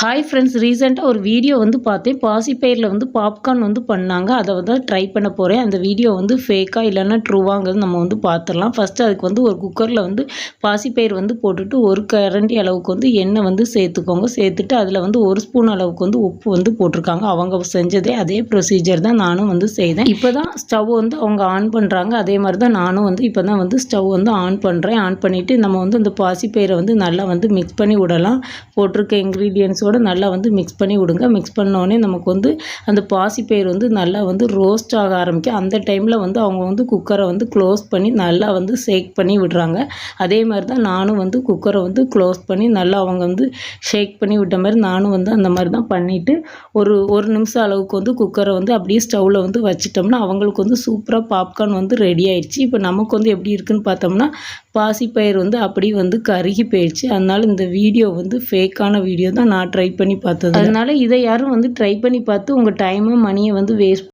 Hi friends ரீசெண்டாக ஒரு video வந்து பார்த்தேன். பாசிப்பயிரில் வந்து பாப்கார்ன் வந்து பண்ணாங்க. அதை வந்து ட்ரை பண்ண போகிறேன் அந்த வீடியோ வந்து ஃபேக்காக இல்லைன்னா ட்ரூவாங்கிறது நம்ம வந்து பார்த்துடலாம். ஃபஸ்ட்டு அதுக்கு வந்து ஒரு குக்கரில் வந்து பாசிப்பயிர் வந்து போட்டுட்டு ஒரு கரண்டி அளவுக்கு வந்து எண்ணெய் வந்து சேர்த்துக்கோங்க. சேர்த்துட்டு அதில் வந்து ஒரு ஸ்பூன் அளவுக்கு வந்து உப்பு வந்து போட்டிருக்காங்க. அவங்க செஞ்சதே அதே ப்ரொசீஜர் தான் நானும் வந்து செய்தேன். இப்போ தான் ஸ்டவ் வந்து அவங்க ஆன் பண்ணுறாங்க அதே மாதிரி தான் நானும் வந்து இப்போ தான் வந்து ஸ்டவ் வந்து ஆன் பண்ணுறேன் ஆன் பண்ணிவிட்டு நம்ம வந்து அந்த பாசிப்பயிரை வந்து நல்லா வந்து மிக்ஸ் பண்ணி விடலாம். போட்டிருக்க ரைஸோடு நல்லா வந்து மிக்ஸ் பண்ணி விடுங்க. மிக்ஸ் பண்ணோடனே நமக்கு வந்து அந்த பாசிப்பயிர் வந்து நல்லா வந்து ரோஸ்ட் ஆக ஆரம்பிக்கும். அந்த டைமில் வந்து அவங்க வந்து குக்கரை வந்து க்ளோஸ் பண்ணி நல்லா வந்து ஷேக் பண்ணி விடுறாங்க. அதே மாதிரி தான் நானும் வந்து குக்கரை வந்து க்ளோஸ் பண்ணி நல்லா அவங்க வந்து ஷேக் பண்ணி விட்ட மாதிரி நானும் வந்து அந்த மாதிரி தான் பண்ணிவிட்டு ஒரு ஒரு நிமிஷம் அளவுக்கு வந்து குக்கரை வந்து அப்படியே ஸ்டவ்வில் வந்து வச்சுட்டோம்னா அவங்களுக்கு வந்து சூப்பராக பாப்கார்ன் வந்து ரெடி ஆயிடுச்சு. இப்போ நமக்கு வந்து எப்படி இருக்குன்னு பார்த்தோம்னா பாசிப்பயிர் வந்து அப்படியே வந்து கருகி போயிடுச்சு அதனால இந்த வீடியோ வந்து ஃபேக்கான வீடியோ தான் நான் ட்ரை பண்ணி பார்த்தது அதனால இதை யாரும் வந்து ட்ரை பண்ணி பார்த்து உங்கள் டைமும் மணியை வந்து வேஸ்ட்